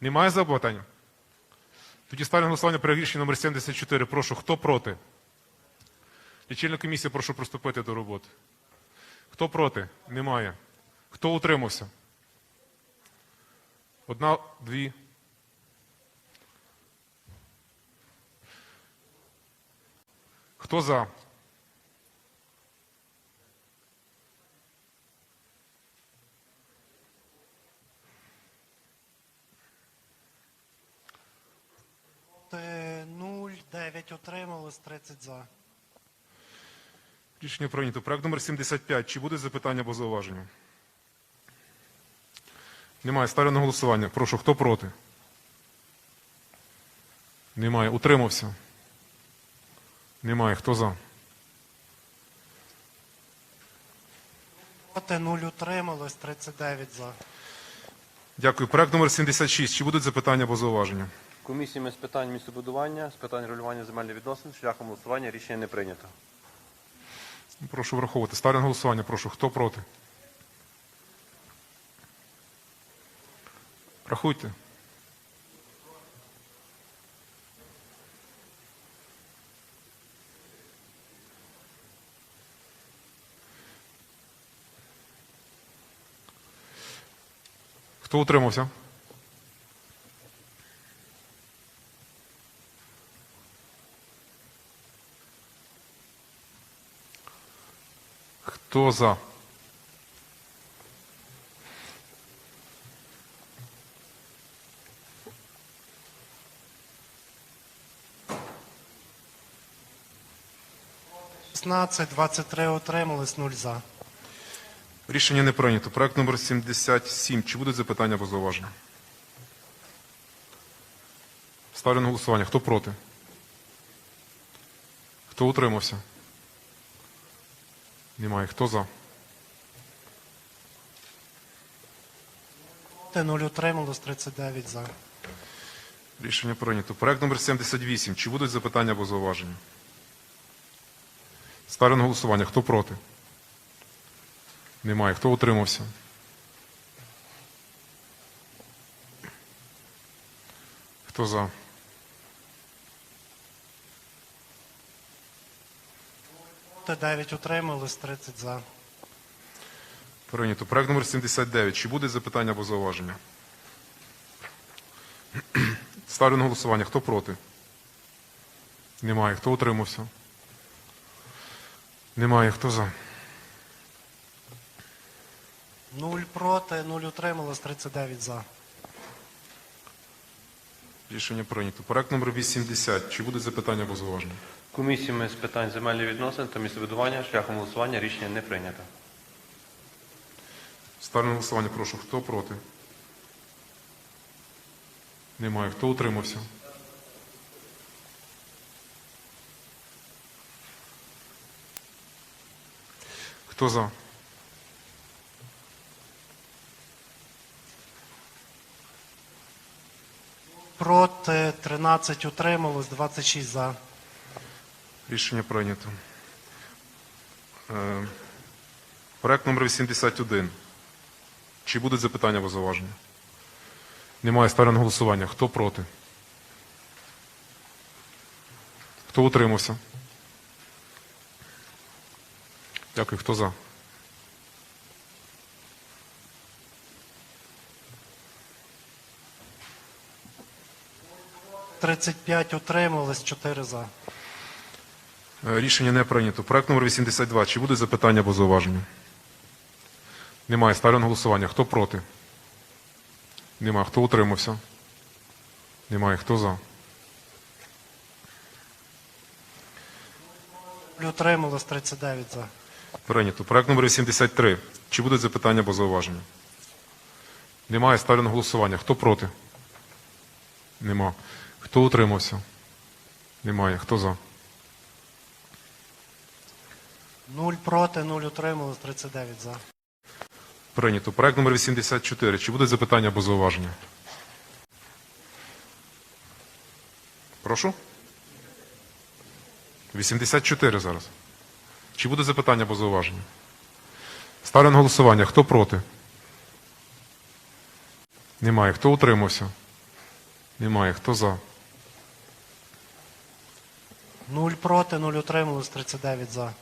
Немає запитань? Тоді ставлю голосування проект рішення номер 74. Прошу, хто проти? Лічильна комісія, прошу приступити до роботи. Хто проти? Немає. Хто утримався? Одна, дві. Хто за? Проти 0, 9 утрималось, 30 за. Рішення прийнято. Проект номер 75. Чи буде запитання або зауваження? Немає. Ставлю на голосування. Прошу, хто проти? Немає. Утримався? Немає. Хто за? Проти 0 утрималось, 39 за. Дякую. Проект номер 76. Чи будуть запитання або зауваження? Комісіями з питань містобудування, з питань регулювання земельних відносин шляхом голосування рішення не прийнято. Прошу враховувати. Ставлю на голосування. Прошу, хто проти? Рахуйте. Хто утримався? Хто за? – 16, 23 утрималось, 0 за. Рішення не прийнято. Проект номер 77. Чи будуть запитання або зауваження? Ставлю на голосування. Хто проти? Хто утримався? Немає. Хто за? Проти 0 утрималось, 39 за. Рішення прийнято. Проект номер 78. Чи будуть запитання або зауваження? Ставлю на голосування. Хто проти? Немає. Хто утримався? Хто за? Проти 9 утрималось, 30 за. Прийнято. Проект номер 79. Чи буде запитання або зауваження? Ставлю на голосування. Хто проти? Немає. Хто утримався? Немає. Хто за? 0 проти, 0 утрималось, 39 за. Рішення прийнято. Проект номер 80. Чи буде запитання або зауваження? Комісіями з питань земельних відносин та містобудування шляхом голосування рішення не прийнято. Ставлю на голосування. Прошу. Хто проти? Немає. Хто утримався? Хто за? Проти 13 утрималось, 26 за. Рішення прийнято. Е, Проект номер 81. Чи будуть запитання або зауваження? Немає. Ставлю на голосування. Хто проти? Хто утримався? Дякую. Хто за? – 35 утрималось, 4 за. Е, Рішення не прийнято. Проект номер 82. Чи будуть запитання або зауваження? Немає. Ставлю на голосування. Хто проти? Немає. Хто утримався? Немає. Хто за? 0 утрималось, 39 за. Прийнято. Проект номер 83. Чи будуть запитання або зауваження? Немає. Ставлю на голосування. Хто проти? Нема. Хто утримався? Немає. Хто за? 0 проти, 0 утрималось, 39 за. Прийнято. Проект номер 84. Чи будуть запитання або зауваження? Прошу? 84 зараз. Чи буде запитання або зауваження? Ставлю на голосування. Хто проти? Немає. Хто утримався? Немає. Хто за? 0 проти, 0 утрималось, 39 за.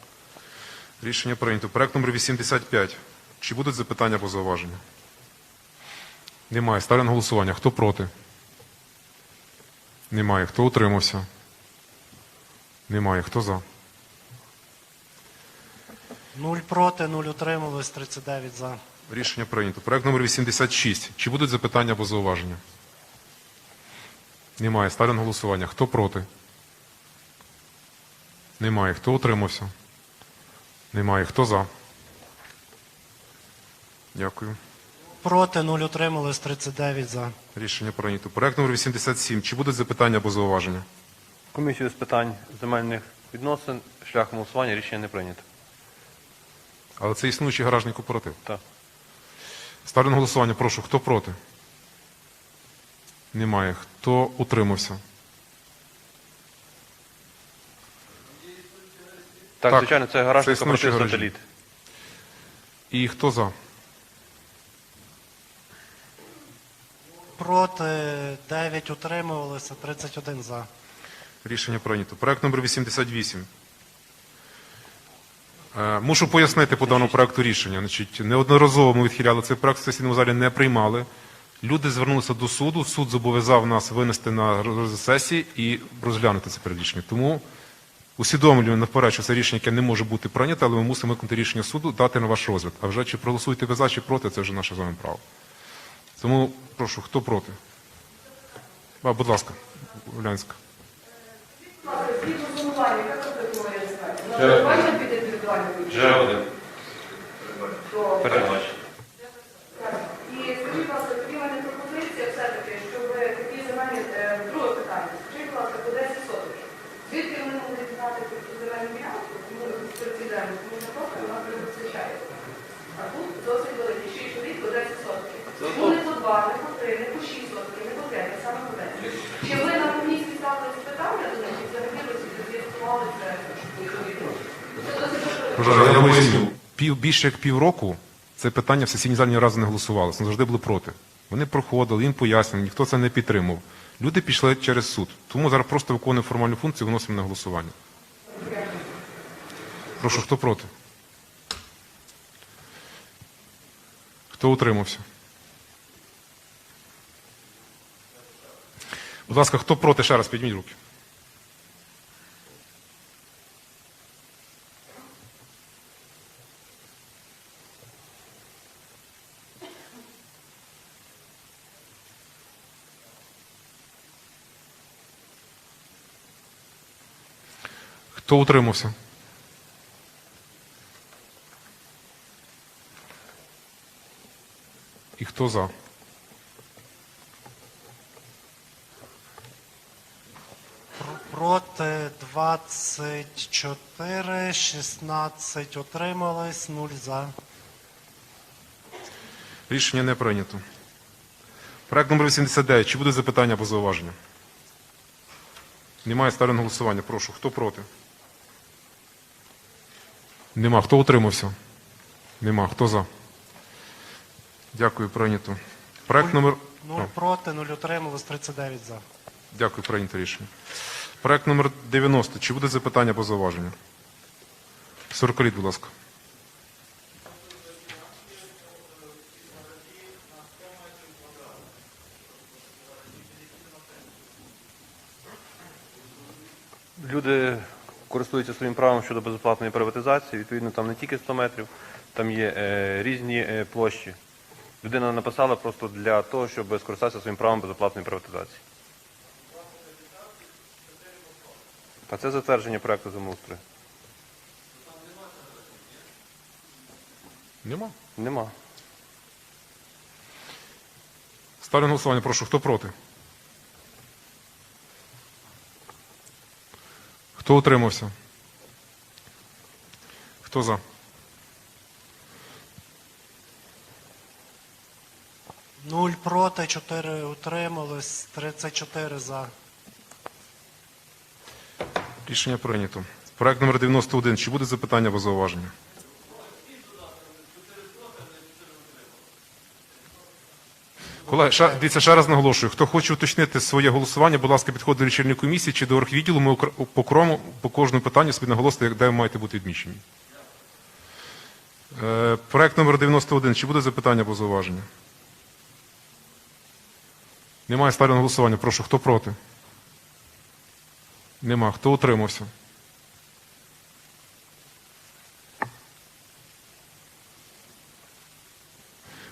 Рішення прийнято. Проект номер 85. Чи будуть запитання або зауваження? Немає. Ставлю на голосування. Хто проти? Немає. Хто утримався? Немає. Хто за? 0 проти, 0 утрималось, 39 за. Рішення прийнято. Проект номер 86. Чи будуть запитання або зауваження? Немає. Ставлю на голосування. Хто проти? Немає. Хто утримався? Немає. Хто за? Дякую. Проти, 0 утрималось, 39 за. Рішення прийнято. Проект номер 87. Чи будуть запитання або зауваження? Комісію з питань земельних відносин шляхом голосування рішення не прийнято. Але це існуючий гаражний кооператив. Так. Ставлю на голосування. Прошу, хто проти? Немає. Хто утримався? Так, Так, звичайно, це гараж. сателіт. І хто за? Проти, 9 утримувалося, 31 за. Рішення прийнято. Проект номер 88. Е, Мушу пояснити по даному проекту рішення. Значить, неодноразово ми відхиляли цей проект, в сесійному залі не приймали. Люди звернулися до суду, суд зобов'язав нас винести на сесії і розглянути це перед Тому усвідомлюємо наперед, що це рішення, яке не може бути прийнято, але ми мусимо виконати рішення суду, дати на ваш розгляд. А вже чи проголосуєте ви за, чи проти, це вже наше з вами право. Тому прошу, хто проти? А, будь ласка, Улянська. Згідно зонування, яка категорія земель? Бачите під індивідуальним Вже один. То- Передбач. І скажіть, будь ласка, тоді в мене пропозиція все-таки, щоб такі земельні, е, друге питання, скажіть, будь ласка, по 10 соток. Звідки вони можуть про цю земельну тому ці тому що просто у нас. А тут досить великий, 6 чоловік по 10 сотків. Чому не по 2, не по 3, не по 6 сотків, не по 5, а саме по 10? Чи ви на комісії ставили питання до них, і взагалі ви з'ясували це? Це досить важливо. Я поясню. Пів, більше як півроку це питання в сесійній залі ні разу не голосувалося, вони завжди були проти. Вони проходили, їм пояснювали, ніхто це не підтримав. Люди пішли через суд. Тому зараз просто виконуємо формальну функцію, виносимо на голосування. Прошу, хто проти? Хто утримався? Будь ласка, хто проти, ще раз підніміть руки. Хто утримався? І хто за? Пр- Проти, 24, 16 утрималось, 0 за. Рішення не прийнято. Проект номер 89. Чи буде запитання або зауваження? Немає ставлю на голосування. Прошу. Хто проти? Нема. Хто утримався? Нема. Хто за? Дякую, прийнято. Проект номер. 0 проти, 0 утрималось, 39 за. Дякую, прийнято рішення. Проект номер 90. Чи буде запитання або зауваження? 40 літ, будь ласка. Люди користуються своїм правом щодо безоплатної приватизації. Відповідно, там не тільки 100 метрів, там є е, різні е, площі. Людина написала просто для того, щоб скористатися своїм правом безоплатної приватизації. А це затвердження проекту землеустрою. Нема. Нема. Ставлю на голосування. Прошу. Хто проти? Хто утримався? Хто за? Нуль проти, 4 утримались, 34 за. Рішення прийнято. Проект номер 91. Чи буде запитання або зауваження? Колеги, ще, дивіться, ще раз наголошую. Хто хоче уточнити своє голосування, будь ласка, підходить до лічильної комісії чи до оргвідділу. Ми окр- по крому, по кожному питанню собі наголосити, де ви маєте бути відміщені. Е, проект номер 91. Чи буде запитання або зауваження? Немає ставлю на голосування. Прошу, хто проти? Нема. Хто утримався?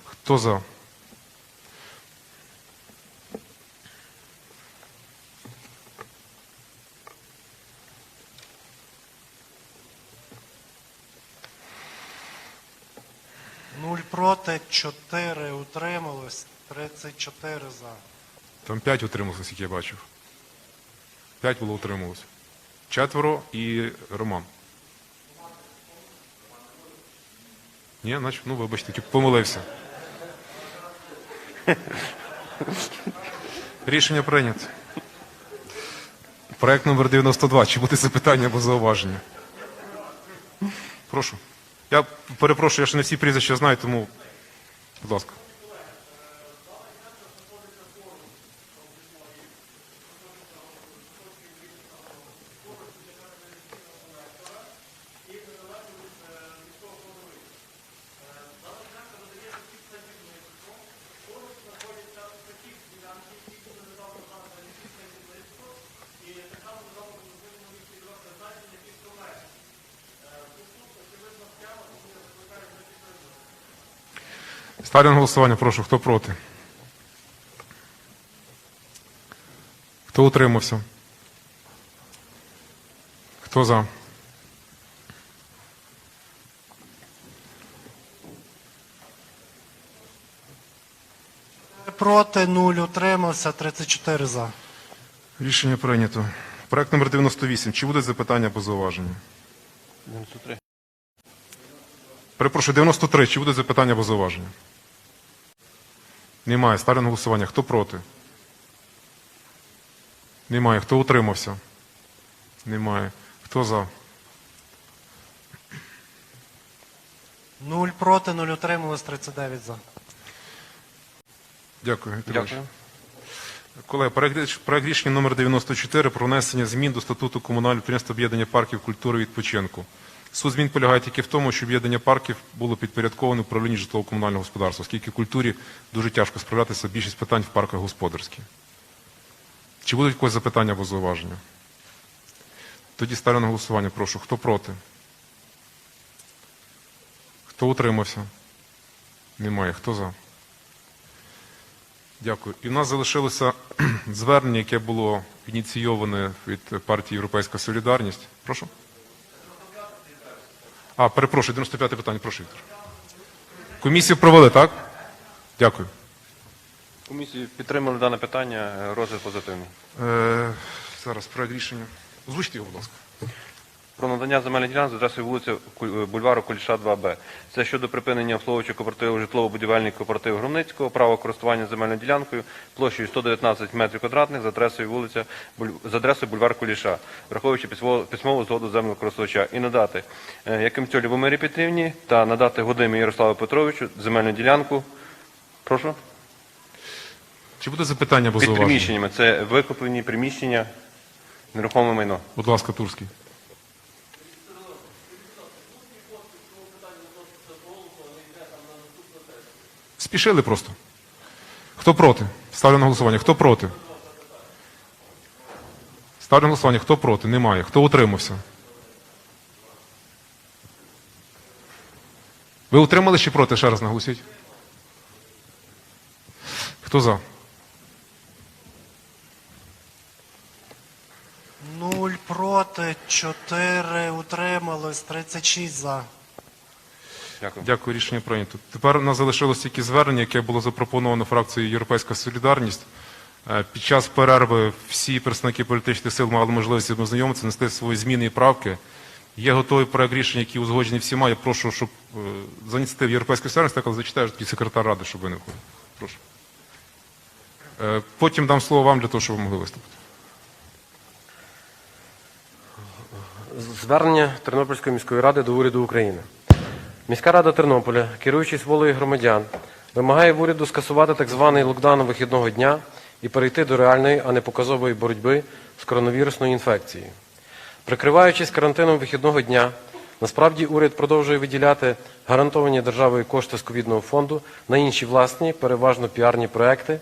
Хто за? Нуль проти, 4 утрималось, 34 за. Там п'ять утрималося, як я бачив. П'ять було утрималося. Четверо і Роман. Ні, значить, ну вибачте, помилився. Рішення прийнято. Проект номер 92. Чи буде запитання або зауваження? Прошу. Я перепрошую, я ще не всі прізвища знаю, тому, будь ласка. Ставлю на голосування, прошу, хто проти? Хто утримався? Хто за? Проти, 0 утримався, 34 за. Рішення прийнято. Проект номер 98. Чи буде запитання або зауваження? 93. Перепрошую, 93. Чи буде запитання або зауваження? Немає. Ставлю на голосування. Хто проти? Немає. Хто утримався? Немає. Хто за? 0 проти, 0 утрималось, 39 за. Дякую. Віктор Іванович. Дякую. Колеги, проект проект рішення номер 94 про внесення змін до статуту комунального підприємства об'єднання парків культури і відпочинку. Суть змін полягає тільки в тому, що об'єднання парків було підпорядковане управлінню житлово-комунального господарства, оскільки культурі дуже тяжко справлятися більшість питань в парках господарських. Чи будуть якось запитання або зауваження? Тоді ставлю на голосування. Прошу, хто проти? Хто утримався? Немає. Хто за? Дякую. І в нас залишилося звернення, яке було ініційоване від партії Європейська Солідарність. Прошу. А, перепрошую, 95 питання, прошу, Віктор. Комісію провели, так? Дякую. Комісію підтримали дане питання, е, розгляд позитивний. Е, зараз проект рішення. Озвучте його, будь ласка. Про надання земельних ділянок за адресою вулиця Куль- бульвару Куліша 2Б. Це щодо припинення обслуговуючого кооперативу житлово-будівельний кооператив Громницького, право користування земельною ділянкою площею 119 метрів квадратних за адресою вулиця за адресою бульвар Куліша, враховуючи письмову, згоду землекористувача, і надати е, Якимцю Любомирі Петрівні та надати Годимі Ярославу Петровичу земельну ділянку. Прошу. Чи буде запитання або Під зауваження? приміщеннями. Це викуплені приміщення, нерухоме майно. Будь ласка, Турський. Спішили просто. Хто проти? Ставлю на голосування. Хто проти? Ставлю на голосування. Хто проти? Немає. Хто утримався? Ви утримали чи проти? Ще раз наголосіть. Хто за? 0 проти, 4 утрималось, 36 за. Дякую. Дякую, рішення прийнято. Тепер у нас залишилось тільки звернення, яке було запропоновано фракцією Європейська Солідарність. Е, Під час перерви всі представники політичних сил мали можливість ознайомитися, нести свої зміни і правки. Є готовий проект рішення, які узгоджені всіма. Я прошу, щоб е, за ініціатив Європейської Солідарності, так зачитаю такий секретар ради, щоб ви не виходили. Прошу. Е, Потім дам слово вам для того, щоб ви могли виступити. Звернення Тернопільської міської ради до уряду України. Міська рада Тернополя, керуючись волею громадян, вимагає в уряду скасувати так званий локдаун вихідного дня і перейти до реальної, а не показової боротьби з коронавірусною інфекцією. Прикриваючись карантином вихідного дня, насправді уряд продовжує виділяти гарантовані державою кошти з ковідного фонду на інші власні, переважно піарні проекти.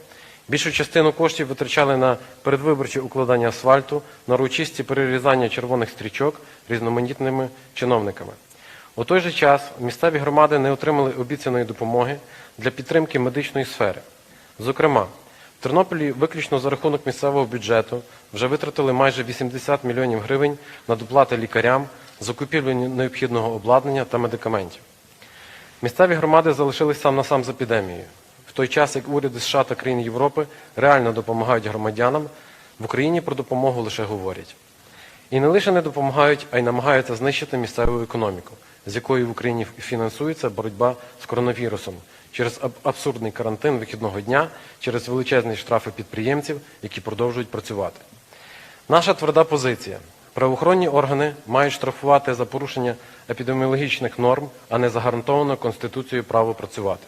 Більшу частину коштів витрачали на передвиборче укладання асфальту, на урочисті перерізання червоних стрічок різноманітними чиновниками. У той же час місцеві громади не отримали обіцяної допомоги для підтримки медичної сфери. Зокрема, в Тернополі виключно за рахунок місцевого бюджету вже витратили майже 80 мільйонів гривень на доплати лікарям, закупівлю необхідного обладнання та медикаментів. Місцеві громади залишились сам на сам з епідемією. В той час, як уряди США та країн Європи реально допомагають громадянам, в Україні про допомогу лише говорять. І не лише не допомагають, а й намагаються знищити місцеву економіку, з якою в Україні фінансується боротьба з коронавірусом через абсурдний карантин вихідного дня, через величезні штрафи підприємців, які продовжують працювати. Наша тверда позиція. Правоохоронні органи мають штрафувати за порушення епідеміологічних норм, а не за гарантоване Конституцією право працювати.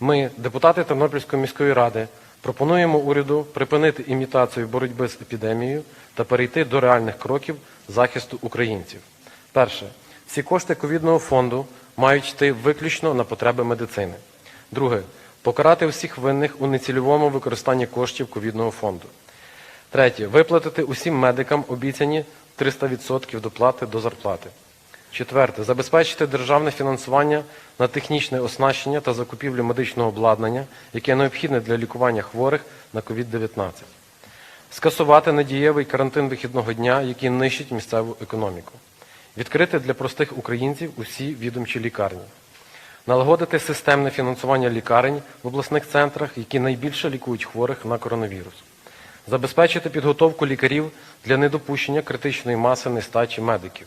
Ми, депутати Тернопільської міської ради, пропонуємо уряду припинити імітацію боротьби з епідемією та перейти до реальних кроків захисту українців. Перше, всі кошти ковідного фонду мають йти виключно на потреби медицини. Друге, покарати всіх винних у нецільовому використанні коштів ковідного фонду. Третє. Виплатити усім медикам обіцяні 300% доплати до зарплати. Четверте. Забезпечити державне фінансування на технічне оснащення та закупівлю медичного обладнання, яке необхідне для лікування хворих на COVID-19. Скасувати надієвий карантин вихідного дня, який нищить місцеву економіку. Відкрити для простих українців усі відомчі лікарні. Налагодити системне фінансування лікарень в обласних центрах, які найбільше лікують хворих на коронавірус. Забезпечити підготовку лікарів для недопущення критичної маси нестачі медиків.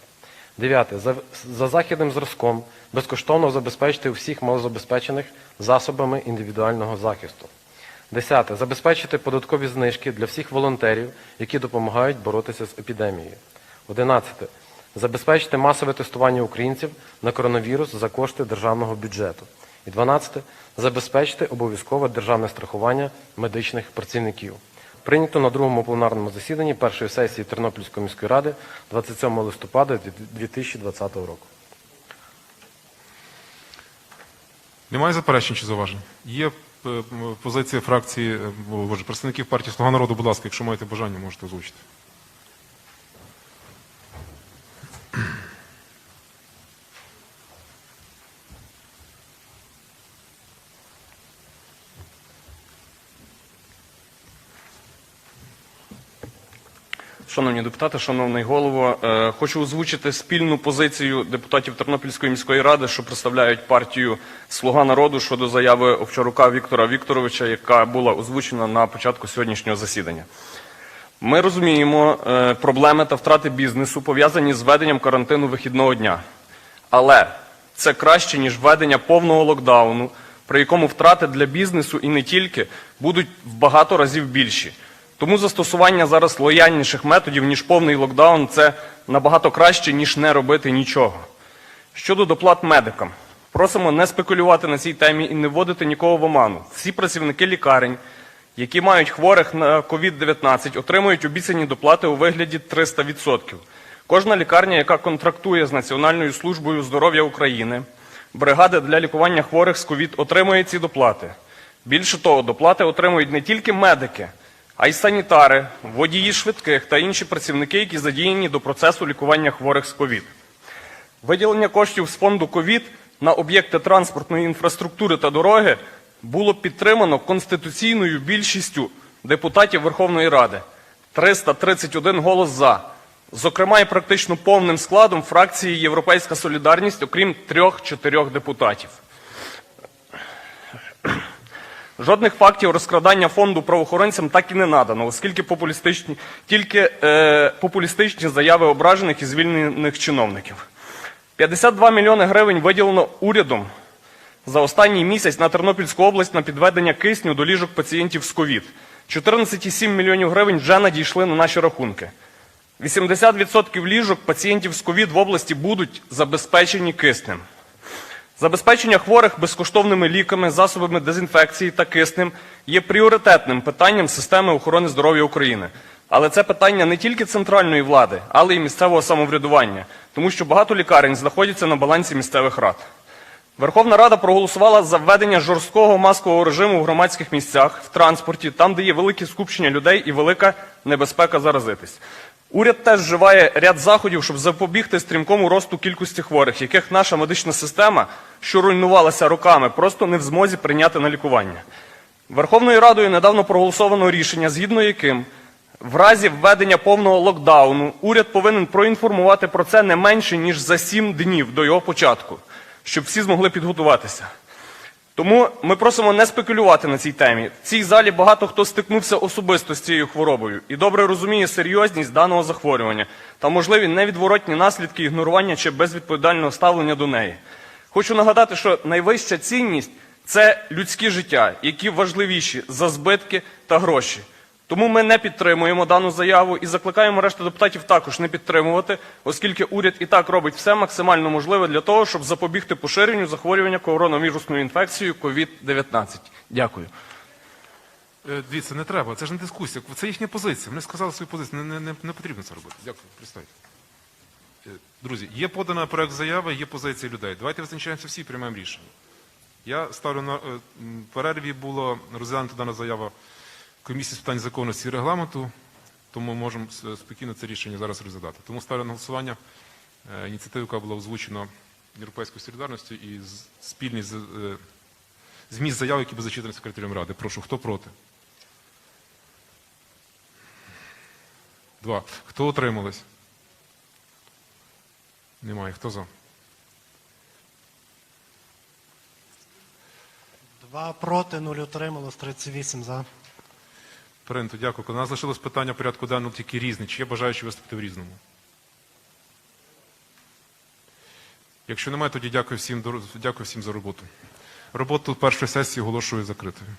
Дев'яте. За, за західним зразком безкоштовно забезпечити всіх малозабезпечених засобами індивідуального захисту. Десяте. Забезпечити податкові знижки для всіх волонтерів, які допомагають боротися з епідемією. Одинадцяте. Забезпечити масове тестування українців на коронавірус за кошти державного бюджету. І 12. Забезпечити обов'язкове державне страхування медичних працівників. Прийнято на другому пленарному засіданні першої сесії Тернопільської міської ради 27 листопада 2020 року. Немає заперечень чи зауважень? Є е, позиція фракції, е, боже, представників партії Слуга народу, будь ласка, якщо маєте бажання, можете озвучити. Шановні депутати, шановний голово, е, хочу озвучити спільну позицію депутатів Тернопільської міської ради, що представляють партію Слуга народу щодо заяви Овчарука Віктора Вікторовича, яка була озвучена на початку сьогоднішнього засідання. Ми розуміємо е, проблеми та втрати бізнесу, пов'язані з введенням карантину вихідного дня. Але це краще, ніж введення повного локдауну, при якому втрати для бізнесу і не тільки будуть в багато разів більші. Тому застосування зараз лояльніших методів, ніж повний локдаун, це набагато краще, ніж не робити нічого. Щодо доплат медикам, просимо не спекулювати на цій темі і не вводити нікого в оману. Всі працівники лікарень, які мають хворих на COVID-19, отримують обіцяні доплати у вигляді 300%. Кожна лікарня, яка контрактує з Національною службою здоров'я України, бригади для лікування хворих з COVID отримує ці доплати. Більше того, доплати отримують не тільки медики, а й санітари, водії швидких та інші працівники, які задіяні до процесу лікування хворих з COVID. Виділення коштів з фонду ковід на об'єкти транспортної інфраструктури та дороги було підтримано конституційною більшістю депутатів Верховної Ради 331 голос за. Зокрема, і практично повним складом фракції Європейська Солідарність, окрім трьох-чотирьох депутатів. Жодних фактів розкрадання фонду правоохоронцям так і не надано, оскільки популістичні, тільки е, популістичні заяви ображених і звільнених чиновників. 52 мільйони гривень виділено урядом за останній місяць на Тернопільську область на підведення кисню до ліжок пацієнтів з ковід. 14,7 мільйонів гривень вже надійшли на наші рахунки. 80% ліжок пацієнтів з ковід в області будуть забезпечені киснем. Забезпечення хворих безкоштовними ліками, засобами дезінфекції та киснем є пріоритетним питанням системи охорони здоров'я України. Але це питання не тільки центральної влади, але й місцевого самоврядування, тому що багато лікарень знаходяться на балансі місцевих рад. Верховна Рада проголосувала за введення жорсткого маскового режиму в громадських місцях, в транспорті, там, де є велике скупчення людей і велика небезпека заразитись. Уряд теж вживає ряд заходів, щоб запобігти стрімкому росту кількості хворих, яких наша медична система, що руйнувалася роками, просто не в змозі прийняти на лікування. Верховною Радою недавно проголосовано рішення, згідно яким в разі введення повного локдауну уряд повинен проінформувати про це не менше ніж за сім днів до його початку, щоб всі змогли підготуватися. Тому ми просимо не спекулювати на цій темі. В цій залі багато хто стикнувся особисто з цією хворобою і добре розуміє серйозність даного захворювання та можливі невідворотні наслідки ігнорування чи безвідповідального ставлення до неї. Хочу нагадати, що найвища цінність це людські життя, які важливіші за збитки та гроші. Тому ми не підтримуємо дану заяву і закликаємо решту депутатів також не підтримувати, оскільки уряд і так робить все максимально можливе для того, щоб запобігти поширенню захворювання коронавірусною інфекцією COVID-19. Дякую. Е, Дивіться, не треба, це ж не дискусія. Це їхня позиція. Вони сказали свою позицію. Не, не, не, не потрібно це робити. Дякую, пристайте. Е, Друзі, є подана проект заяви, є позиція людей. Давайте визначаємося всі і приймаємо рішення. Я ставлю на е, перерві було розглянута дана заява комісії з питань законності і регламенту, тому можемо спокійно це рішення зараз розглядати. Тому ставлю на голосування е, ініціативу, яка була озвучена Європейською солідарністю і спільні е, зміст заяв, які були зачитані секретарем Ради. Прошу, хто проти? Два. Хто утримались? Немає. Хто за? Два проти, нуль утрималось, 38 за. Прийнято, дякую. У нас залишилось питання порядку денного тільки різне. Чи є бажаючі виступити в різному? Якщо немає, тоді дякую всім, дякую всім за роботу. Роботу першої сесії оголошую закритою.